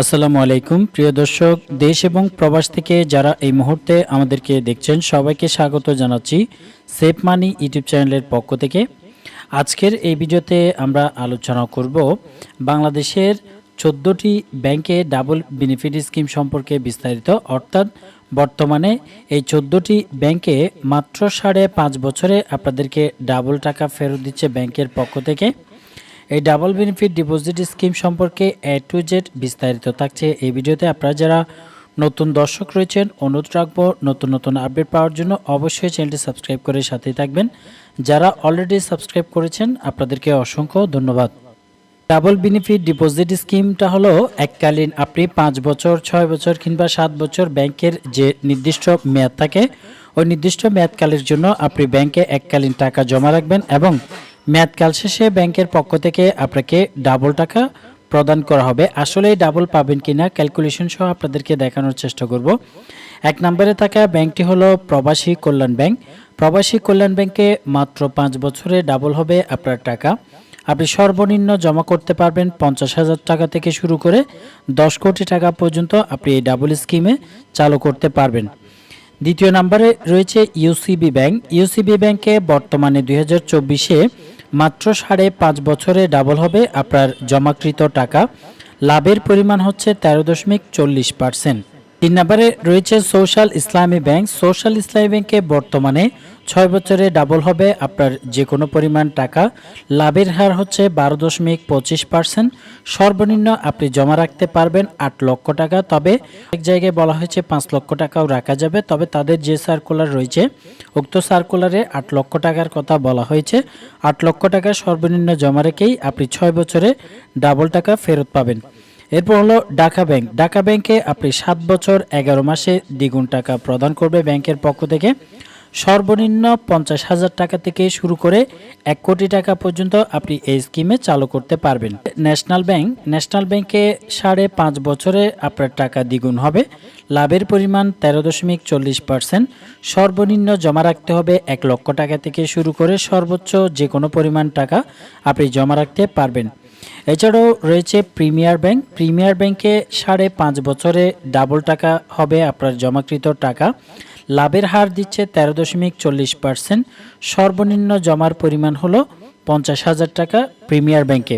আসসালামু আলাইকুম। প্রিয় দর্শক, দেশ এবং প্রবাস থেকে যারা এই মুহূর্তে আমাদেরকে দেখছেন, সবাইকে স্বাগত জানাচ্ছি সেফ মানি ইউটিউব চ্যানেলের পক্ষ থেকে। আজকের এই ভিডিওতে আমরা আলোচনা করব বাংলাদেশের চোদ্দোটি ব্যাংকে ডাবল বেনিফিট স্কিম সম্পর্কে বিস্তারিত। অর্থাৎ বর্তমানে এই চোদ্দোটি ব্যাংকে মাত্র সাড়ে পাঁচ বছরে আপনাদেরকে ডাবল টাকা ফেরত দিচ্ছে ব্যাংকের পক্ষ থেকে। এই ডাবল বেনিফিট ডিপোজিট স্কিম সম্পর্কে এ টু জেড বিস্তারিত থাকছে এই ভিডিওতে। আপনারা যারা নতুন দর্শক রয়েছেন, অনুরোধ রাখব নতুন নতুন আপডেট পাওয়ার জন্য অবশ্যই চ্যানেলটি সাবস্ক্রাইব করে সাথেই থাকবেন। যারা অলরেডি সাবস্ক্রাইব করেছেন, আপনাদেরকে অসংখ্য ধন্যবাদ। ডাবল বেনিফিট ডিপোজিট স্কিমটা হলো, এককালীন আপনি পাঁচ বছর, ছয় বছর কিংবা সাত বছর ব্যাংকের যে নির্দিষ্ট মেয়াদ থাকে, ওই নির্দিষ্ট মেয়াদকালের জন্য আপনি ব্যাংকে এককালীন টাকা জমা রাখবেন এবং মেয়াদকাল শেষে ব্যাংকের পক্ষ থেকে আপনাকে ডাবল টাকা প্রদান করা হবে। আসলে ডাবল পাবেন কিনা ক্যালকুলেশন সহ আপনাদেরকে দেখানোর চেষ্টা করব। এক নম্বরে থাকা ব্যাংকটি হলো প্রবাসী কল্যাণ ব্যাংক। প্রবাসী কল্যাণ ব্যাংকে মাত্র পাঁচ বছরে ডাবল হবে আপনার টাকা। আপনি সর্বনিম্ন জমা করতে পারবেন পঞ্চাশ হাজার টাকা থেকে শুরু করে দশ কোটি টাকা পর্যন্ত আপনি এই ডাবল স্কিমে চালু করতে পারবেন। দ্বিতীয় নম্বরে রয়েছে ইউসিবি ব্যাংক ইউসিবি ব্যাংকে বর্তমানে দুই হাজার চব্বিশে মাত্র সাড়ে পাঁচ বছরে ডাবল হবে আপনার জমাকৃত টাকা। লাভের পরিমাণ হচ্ছে তেরো দশমিক চল্লিশ পার্সেন্ট। তিন নম্বরে রয়েছে সোশ্যাল ইসলামী ব্যাংক। সোশ্যাল ইসলামী ব্যাংকে বর্তমানে ছয় বছরে ডাবল হবে আপনার যে কোনো পরিমাণ টাকা। লাভের হার হচ্ছে বারো দশমিক পঁচিশ পার্সেন্ট। সর্বনিম্ন আপনি জমা রাখতে পারবেন আট লক্ষ টাকা। তবে এক জায়গায় বলা হয়েছে পাঁচ লক্ষ টাকাও রাখা যাবে। তবে তাদের যে সার্কুলার রয়েছে, উক্ত সার্কুলারে আট লক্ষ টাকার কথা বলা হয়েছে। আট লক্ষ টাকা সর্বনিম্ন জমা রেখেই আপনি ছয় বছরে ডাবল টাকা ফেরত পাবেন। এরপর হলো ঢাকা ব্যাংক। ঢাকা ব্যাংকে আপনি সাত বছর, এগারো মাসে দ্বিগুণ টাকা প্রদান করবে ব্যাংকের পক্ষ থেকে। সর্বনিম্ন পঞ্চাশ হাজার টাকা থেকে শুরু করে এক কোটি টাকা পর্যন্ত আপনি এই স্কিমে চালু করতে পারবেন। ন্যাশনাল ব্যাংক, ন্যাশনাল ব্যাংকে সাড়ে পাঁচ বছরে আপনার টাকা দ্বিগুণ হবে। লাভের পরিমাণ তেরো দশমিক চল্লিশ পার্সেন্ট। সর্বনিম্ন জমা রাখতে হবে এক লক্ষ টাকা থেকে শুরু করে সর্বোচ্চ যে কোনো পরিমাণ টাকা আপনি জমা রাখতে পারবেন। এছাড়াও রয়েছে প্রিমিয়ার ব্যাংক। প্রিমিয়ার ব্যাংকে সাড়ে পাঁচ বছরে ডাবল টাকা হবে আপনার জমাকৃত টাকা। লাভের হার দিচ্ছে তেরো দশমিক চল্লিশ পার্সেন্ট। সর্বনিম্ন জমার পরিমাণ হলো পঞ্চাশ হাজার টাকা প্রিমিয়ার ব্যাংকে।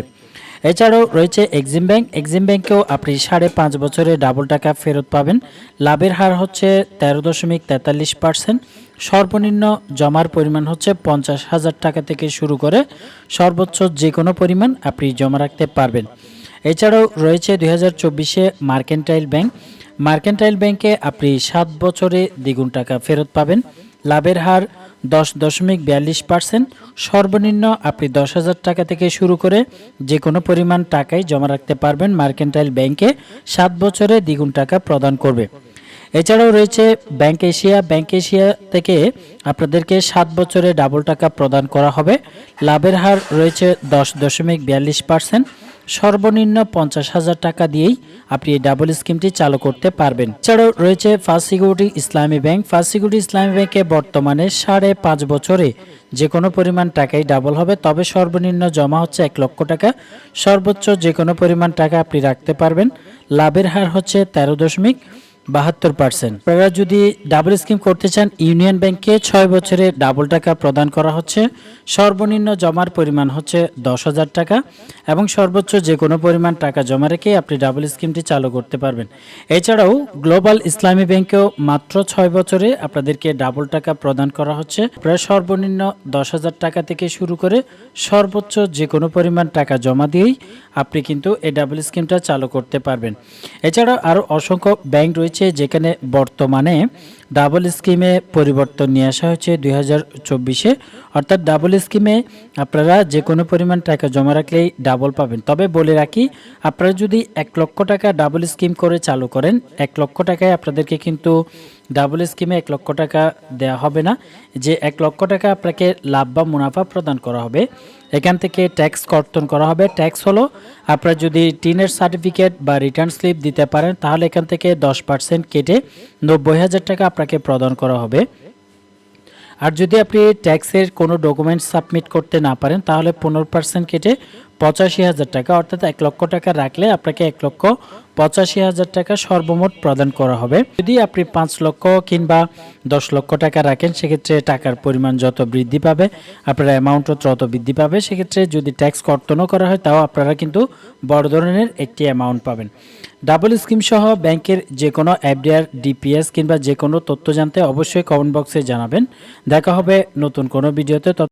এছাড়াও রয়েছে এক্সিম ব্যাংক। এক্সিম ব্যাংকেও আপনি সাড়ে পাঁচ বছরে ডাবল টাকা ফেরত পাবেন। লাভের হার হচ্ছে তেরো দশমিক তেতাল্লিশ পার্সেন্ট। সর্বনিম্ন জমার পরিমাণ হচ্ছে পঞ্চাশ হাজার টাকা থেকে শুরু করে সর্বোচ্চ যে কোনো পরিমাণ আপনি জমা রাখতে পারবেন। এছাড়াও রয়েছে দুই হাজার চব্বিশে মার্কেন্টাইল ব্যাংক। মার্কেন্টাইল ব্যাংকে আপনি সাত বছরে দ্বিগুণ টাকা ফেরত পাবেন। লাভের হার দশ দশমিক বিয়াল্লিশ পার্সেন্ট। সর্বনিম্ন আপনি দশ হাজার টাকা থেকে শুরু করে যে কোনো পরিমাণ টাকাই জমা রাখতে পারবেন মার্কেন্টাইল ব্যাংকে। সাত বছরে দ্বিগুণ টাকা প্রদান করবে। এছাড়াও রয়েছে ব্যাংক এশিয়া ব্যাংক এশিয়া থেকে আপনাদেরকে সাত বছরে ডাবল টাকা প্রদান করা হবে। লাভের হার রয়েছে দশ দশমিক বিয়াল্লিশ পার্সেন্ট সর্বনিম্ন পঞ্চাশ হাজার টাকা দিয়েই আপনি এই ডাবল স্কিমটি চালু করতে পারবেন। এছাড়াও রয়েছে First Security Islami Bank First Security Islami ব্যাংকে বর্তমানে সাড়ে পাঁচ বছরে যে কোনো পরিমাণ টাকাই ডাবল হবে। তবে সর্বনিম্ন জমা হচ্ছে এক লক্ষ টাকা। সর্বোচ্চ যে কোনো পরিমাণ টাকা আপনি রাখতে পারবেন। লাভের হার হচ্ছে তেরো দশমিক বাহাত্তর পার্সেন্ট আপনারা যদি ডাবল স্কিম করতে চান ইউনিয়ন ব্যাংকে ছয় বছরে ডাবল টাকা প্রদান করা হচ্ছে। সর্বনিম্ন জমার পরিমাণ হচ্ছে দশ হাজার টাকা এবং সর্বোচ্চ যে কোনো পরিমাণ টাকা জমা রেখে আপনি ডাবল স্কিমটি চালু করতে পারবেন। এছাড়াও গ্লোবাল ইসলামী ব্যাংকেও মাত্র ছয় বছরে আপনাদেরকে ডাবল টাকা প্রদান করা হচ্ছে। প্রায় সর্বনিম্ন দশ হাজার টাকা থেকে শুরু করে সর্বোচ্চ যে কোনো পরিমাণ টাকা জমা দিয়েই আপনি কিন্তু এই ডাবল স্কিমটা চালু করতে পারবেন। এছাড়াও আরও অসংখ্য ব্যাংক রয়েছে। যেখানে বর্তমানে ডাবল স্কিমে পরিবর্তন নিয়ে আসা হয়েছে দুই হাজার চব্বিশে। অর্থাৎ ডাবল স্কিমে আপনারা যে কোনো পরিমাণ টাকা জমা রাখলেই ডাবল পাবেন। তবে বলে রাখি, আপনারা যদি এক লক্ষ টাকা ডাবল স্কিম করে চালু করেন, এক লক্ষ টাকায় আপনাদেরকে কিন্তু ডাবল স্কিমে এক লক্ষ টাকা দেওয়া হবে না, যে এক লক্ষ টাকা আপনাকে লাভ বা মুনাফা প্রদান করা হবে। এখান থেকে ট্যাক্স কর্তন করা হবে। ট্যাক্স হলো আপনারা যদি টিনের সার্টিফিকেট বা রিটার্ন স্লিপ দিতে পারেন, তাহলে এখান থেকে দশ পার্সেন্ট কেটে নব্বই হাজার টাকা আপনাকে প্রদান করা হবে। আর যদি আপনি ট্যাক্সের কোনো ডকুমেন্টস সাবমিট করতে না পারেন, তাহলে পনেরো পার্সেন্ট কেটে পঁচাশি হাজার টাকা, অর্থাৎ এক লক্ষ টাকা রাখলে আপনাকে এক লক্ষ পঁচাশি হাজার টাকা সর্বমোট প্রদান করা হবে। যদি আপনি পাঁচ লক্ষ কিংবা দশ লক্ষ টাকা রাখেন, সেক্ষেত্রে টাকার পরিমাণ যত বৃদ্ধি পাবে, আপনার অ্যামাউন্টও তত বৃদ্ধি পাবে। সেক্ষেত্রে যদি ট্যাক্স কর্তনও করা হয়, তাও আপনারা কিন্তু বড় ধরনের একটি অ্যামাউন্ট পাবেন। ডাবল স্কিম সহ ব্যাংকের যে কোনো এফডিআর ডিপিএস কিংবা যে কোনো তথ্য জানতে অবশ্যই কমেন্ট বক্সে জানাবেন। দেখা হবে নতুন কোনো ভিডিওতে।